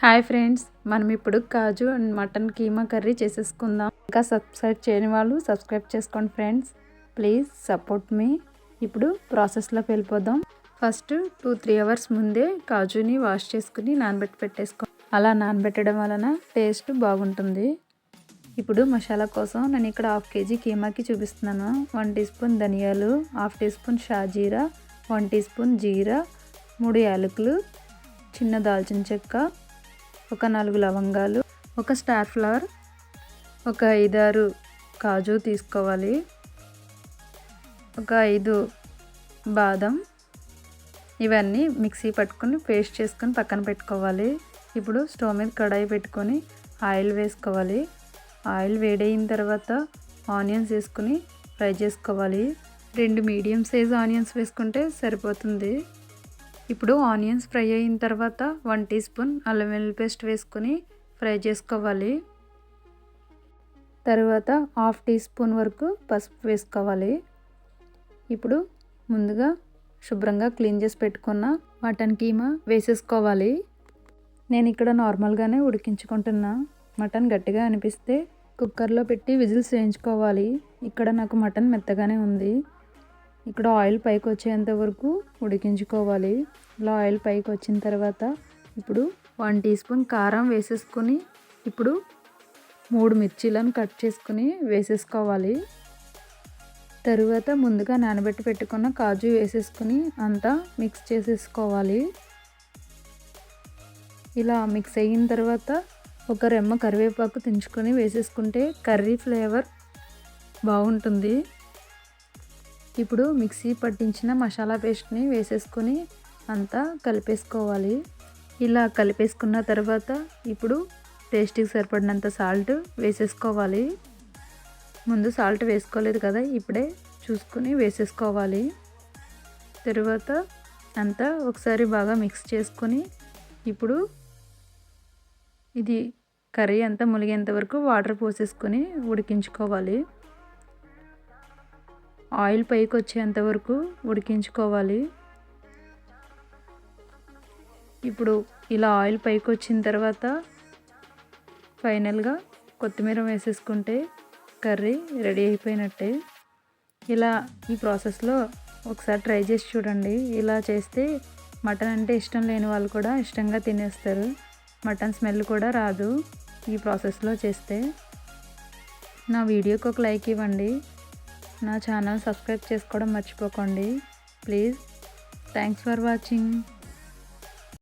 Hi friends మనం ఇప్పుడు కాజు and mutton keema curry చేసేసుకుందాం. ఇంకా సబ్స్క్రైబ్ చేయని వాళ్ళు సబ్స్క్రైబ్ చేసుకోండి ఫ్రెండ్స్. ప్లీజ్ సపోర్ట్ మీ. ఇప్పుడు ప్రాసెస్లోకి వెళ్ళిపోదాం. ఫస్ట్ టూ త్రీ అవర్స్ ముందే కాజుని వాష్ చేసుకుని నానబెట్టి పెట్టేసుకో. అలా నానబెట్టడం వలన టేస్ట్ బాగుంటుంది. ఇప్పుడు మసాలా కోసం నేను ఇక్కడ హాఫ్ కేజీ కీమాకి చూపిస్తున్నాను. వన్ టీ స్పూన్ ధనియాలు హాఫ్ టీ స్పూన్ షాజీరా వన్ టీ స్పూన్ జీరా మూడు యాలకులు చిన్న దాల్చిన చెక్క ఒక నాలుగు లవంగాలు ఒక స్టార్ ఫ్లవర్ ఒక ఐదారు కాజు తీసుకోవాలి ఒక ఐదు బాదం ఇవన్నీ మిక్సీ పట్టుకొని పేస్ట్ చేసుకొని పక్కన పెట్టుకోవాలి. ఇప్పుడు స్టవ్ మీద కడాయి పెట్టుకొని ఆయిల్ వేసుకోవాలి. ఆయిల్ వేడైన తర్వాత ఆనియన్స్ వేసుకుని ఫ్రై చేసుకోవాలి. రెండు మీడియం సైజ్ ఆనియన్స్ వేసుకుంటే సరిపోతుంది. ఇప్పుడు ఆనియన్స్ ఫ్రై అయిన తర్వాత వన్ టీ స్పూన్ అల్లం వెల్లుల్లి పేస్ట్ వేసుకొని ఫ్రై చేసుకోవాలి. తర్వాత హాఫ్ టీ స్పూన్ వరకు పసుపు వేసుకోవాలి. ఇప్పుడు ముందుగా శుభ్రంగా క్లీన్ చేసి పెట్టుకున్న మటన్ కీమా వేసేసుకోవాలి. నేను ఇక్కడ నార్మల్గానే ఉడికించుకుంటున్నా. మటన్ గట్టిగా అనిపిస్తే కుక్కర్లో పెట్టి విజిల్స్ వేయించుకోవాలి. ఇక్కడ నాకు మటన్ మెత్తగానే ఉంది. ఇక్కడ ఆయిల్ పైకి వచ్చేంత వరకు ఉడికించుకోవాలి. ఇలా ఆయిల్ పైకి వచ్చిన తర్వాత ఇప్పుడు వన్ టీ స్పూన్ కారం వేసేసుకొని ఇప్పుడు మూడు మిర్చీలను కట్ చేసుకుని వేసేసుకోవాలి. తరువాత ముందుగా నానబెట్టి పెట్టుకున్న కాజు వేసేసుకుని అంతా మిక్స్ చేసేసుకోవాలి. ఇలా మిక్స్ అయిన తర్వాత ఒక రెమ్మ కరివేపాకు తెంచుకొని వేసేసుకుంటే కర్రీ ఫ్లేవర్ బాగుంటుంది. ఇప్పుడు మిక్సీ పట్టించిన మసాలా పేస్ట్ని వేసేసుకొని అంతా కలిపేసుకోవాలి. ఇలా కలిపేసుకున్న తర్వాత ఇప్పుడు టేస్ట్కి సరిపడినంత సాల్ట్ వేసేసుకోవాలి. ముందు సాల్ట్ వేసుకోలేదు కదా ఇప్పుడే చూసుకొని వేసేసుకోవాలి. తర్వాత అంతా ఒకసారి బాగా మిక్స్ చేసుకొని ఇప్పుడు ఇది కర్రీ అంతా మునిగేంత వరకు వాటర్ పోసేసుకొని ఉడికించుకోవాలి. ఆయిల్ పైకి వచ్చేంత వరకు ఉడికించుకోవాలి. ఇప్పుడు ఇలా ఆయిల్ పైకి వచ్చిన తర్వాత ఫైనల్గా కొత్తిమీర వేసేసుకుంటే కర్రీ రెడీ అయిపోయినట్టే. ఇలా ఈ ప్రాసెస్లో ఒకసారి ట్రై చేసి చూడండి. ఇలా చేస్తే మటన్ అంటే ఇష్టం లేని వాళ్ళు కూడా ఇష్టంగా తినేస్తారు. మటన్ స్మెల్ కూడా రాదు ఈ ప్రాసెస్లో చేస్తే. నా వీడియోకి ఒక లైక్ ఇవ్వండి. నా ఛానల్ సబ్స్క్రైబ్ చేసుకోవడం మర్చిపోకండి. ప్లీజ్. Thanks for watching.